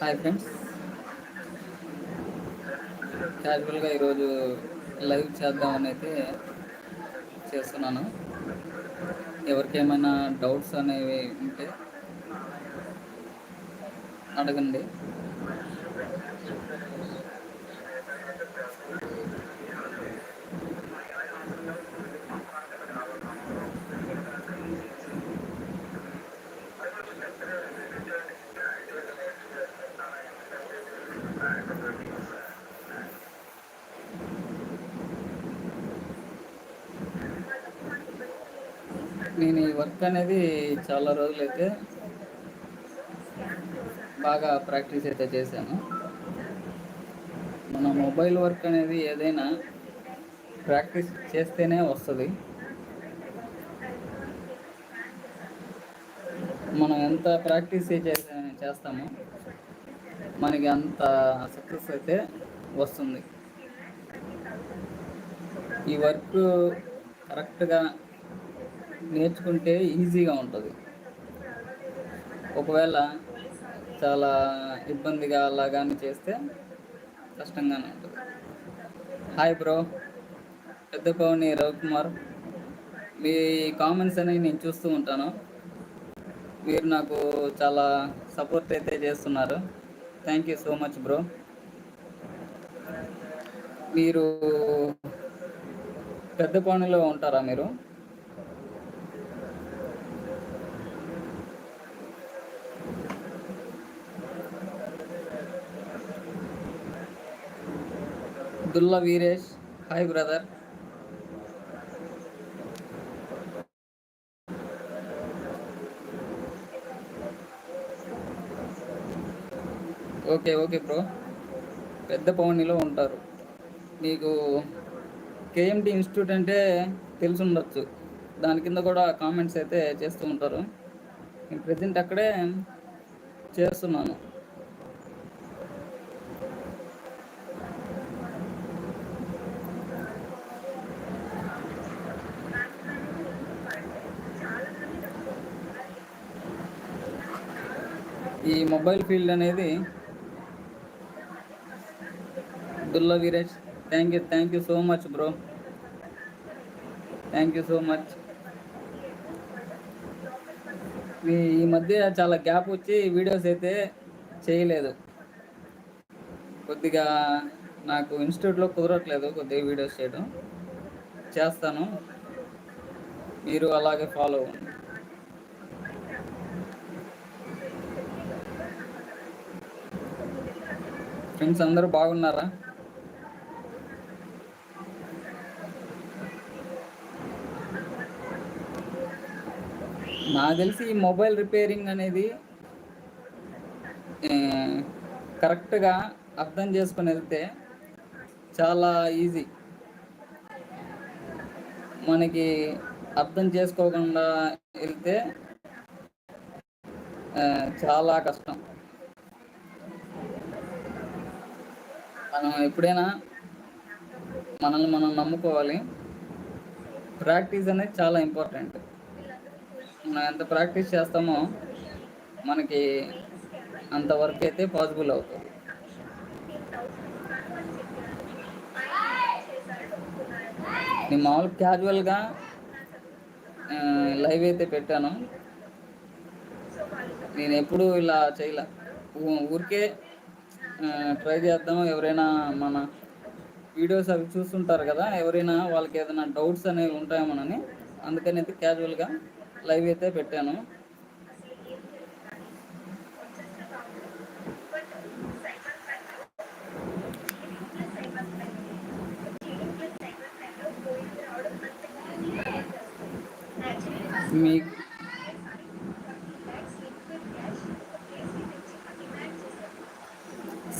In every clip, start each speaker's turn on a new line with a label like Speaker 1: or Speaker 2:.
Speaker 1: Hi friends క్యాజువల్గా ఈరోజు live చేద్దామని అయితే చేస్తున్నాను. ఎవరికేమైనా డౌట్స్ అనేవి ఉంటే అడగండి. నేను ఈ వర్క్ అనేది చాలా రోజులైతే బాగా ప్రాక్టీస్ అయితే చేశాను. మన మొబైల్ వర్క్ అనేది ఏదైనా ప్రాక్టీస్ చేస్తేనే వస్తుంది. మనం ఎంత ప్రాక్టీస్ చేస్తామో మనకి అంత సక్సెస్ అయితే వస్తుంది. ఈ వర్క్ కరెక్ట్గా నేర్చుకుంటే ఈజీగా ఉంటుంది. ఒకవేళ చాలా ఇబ్బందిగా అలాగాని చేస్తే కష్టంగానే ఉంటుంది. హాయ్ బ్రో పెద్ద పవని రవికుమార్. మీ కామెంట్స్ అనేవి నేను చూస్తూ ఉంటాను. మీరు నాకు చాలా సపోర్ట్ అయితే చేస్తున్నారు. Thank you so much bro మీరు పెద్ద పవనిలో ఉంటారా మీరు? Abdullah Veeresh. Hi brother okay okay bro పెద్ద పవనిలో ఉంటారు. మీకు కేఎండి ఇన్స్టిట్యూట్ అంటే తెలిసి ఉండొచ్చు దాని కింద కూడా కామెంట్స్ అయితే చేస్తూ ఉంటారు. నేను ప్రజెంట్ అక్కడే చేస్తున్నాను. ఈ మొబైల్ ఫీల్డ్ అనేది Dulla Veeresh thank you thank you so much bro thank you so much ఈ మధ్య చాలా గ్యాప్ వచ్చి వీడియోస్ అయితే చేయలేదు. కొద్దిగా నాకు ఇన్స్టిట్యూట్లో కుదరట్లేదు కొద్దిగా వీడియోస్ చేయడం. చేస్తాను. మీరు అలాగే ఫాలో అవ్వండి. ఫ్రెండ్స్ అందరూ బాగున్నారా? నాకు తెలిసి ఈ మొబైల్ రిపేరింగ్ అనేది కరెక్ట్గా అర్థం చేసుకొని వెళ్తే చాలా ఈజీ మనకి అర్థం చేసుకోకుండా వెళ్తే చాలా కష్టం. మనం ఎప్పుడైనా మనల్ని మనం నమ్ముకోవాలి. ప్రాక్టీస్ అనేది చాలా ఇంపార్టెంట్. మనం ఎంత ప్రాక్టీస్ చేస్తామో మనకి అంత వర్క్ అయితే పాసిబుల్ అవుతుంది. నేను మామూలు క్యాజువల్గా లైవ్ అయితే పెట్టాను. నేను ఎప్పుడు ఇలా చేయలే. ఊరికే ట్రై చేద్దాం. ఎవరైనా మన వీడియోస్ అవి చూస్తుంటారు కదా ఎవరైనా వాళ్ళకి ఏదైనా డౌట్స్ అనేవి ఉంటాయేమోనని అందుకని అయితే క్యాజువల్గా లైవ్ అయితే పెట్టాను. మీ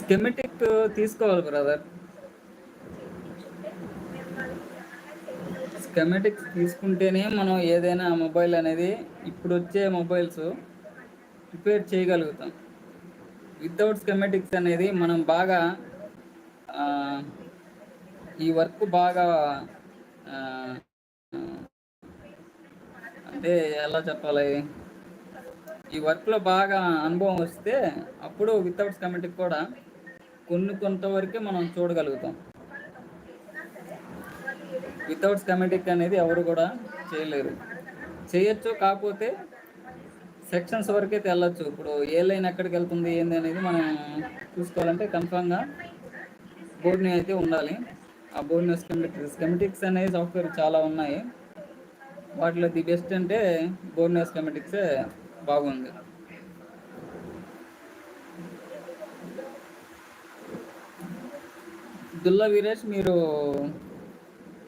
Speaker 1: స్కెమెటిక్ తీసుకోవాలి బ్రదర్. స్కెమెటిక్స్ తీసుకుంటేనే మనం ఏదైనా మొబైల్ అనేది ఇప్పుడు వచ్చే మొబైల్స్ రిపేర్ చేయగలుగుతాం. వితౌట్ స్కెమెటిక్స్ అనేది మనం బాగా ఈ వర్క్ బాగా అంటే ఎలా చెప్పాలి? ఈ వర్క్లో బాగా అనుభవం వస్తే అప్పుడు వితౌట్ స్కెమెటిక్ కూడా కొన్ని కొంతవరకే మనం చూడగలుగుతాం. వితౌట్ స్కమెటిక్ అనేది ఎవరు కూడా చేయలేరు. చేయొచ్చు కాకపోతే సెక్షన్స్ వరకైతే వెళ్ళొచ్చు ఇప్పుడు ఏ లైన్ ఎక్కడికి వెళ్తుంది ఏంది అనేది మనం చూసుకోవాలంటే కన్ఫామ్గా బోర్డుని అయితే ఉండాలి. ఆ బోర్డు స్కెమెటిక్స్ స్కెమెటిక్స్ అనేది సాఫ్ట్వేర్ చాలా ఉన్నాయి. వాటిలో ది బెస్ట్ అంటే బోర్డు స్కెమెటిక్సే బాగుంది. దుల్లా వీరేష్ మీరు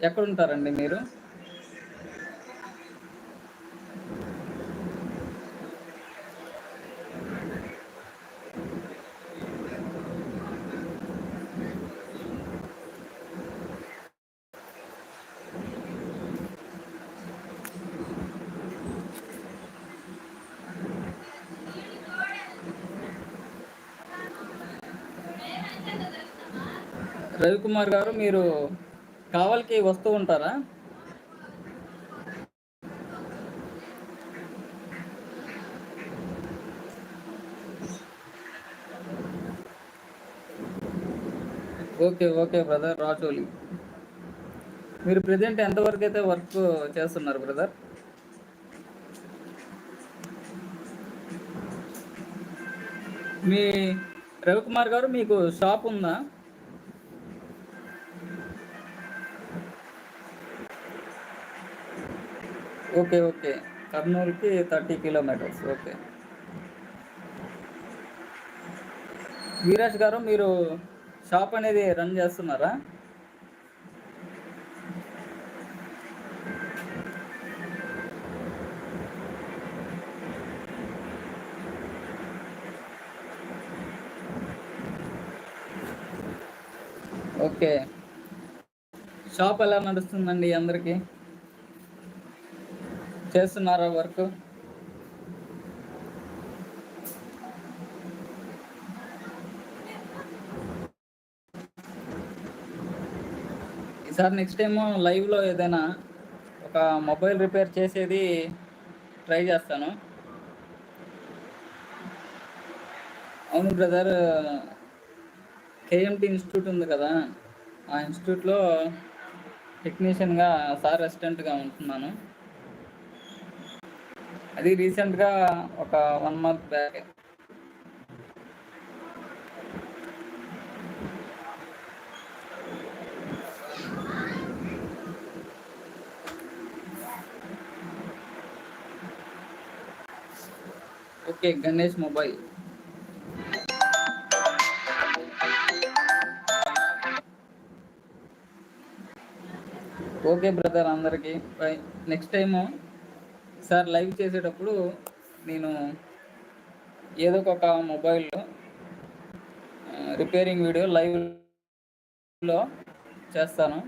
Speaker 1: ఎక్కడ ఉంటారండి మీరు? రవికుమార్ గారు మీరు కావలికి వస్తూ ఉంటారా? Okay okay brother Rajoli. మీరు ప్రజెంట్ ఎంతవరకు అయితే వర్క్ చేస్తున్నారు బ్రదర్? మీ రవికుమార్ గారు మీకు షాప్ ఉందా? Okay okay. కర్నూలుకి థర్టీ కిలోమీటర్స్ ఓకే. వీరేష్ గారు మీరు షాప్ అనేది రన్ చేస్తున్నారా? ఓకే. షాప్ ఎలా నడుస్తుందండి అందరికీ? చేస్తున్నారా వర్క్? ఈసారి నెక్స్ట్ టైం లైవ్లో ఏదైనా ఒక మొబైల్ రిపేర్ చేసేది ట్రై చేస్తాను. అవును బ్రదర్ కేఎంటి ఇన్స్టిట్యూట్ ఉంది కదా ఆ ఇన్స్టిట్యూట్లో టెక్నీషియన్గా సార్ అసిస్టెంట్గా ఉంటున్నాను. అది రీసెంట్గా ఒక one month back okay Ganesh mobile okay brother అందరికీ. నెక్స్ట్ టైము సార్ లైవ్ చేసేటప్పుడు నేను ఏదో ఒక మొబైల్లో రిపేరింగ్ వీడియో లైవ్లో చేస్తాను.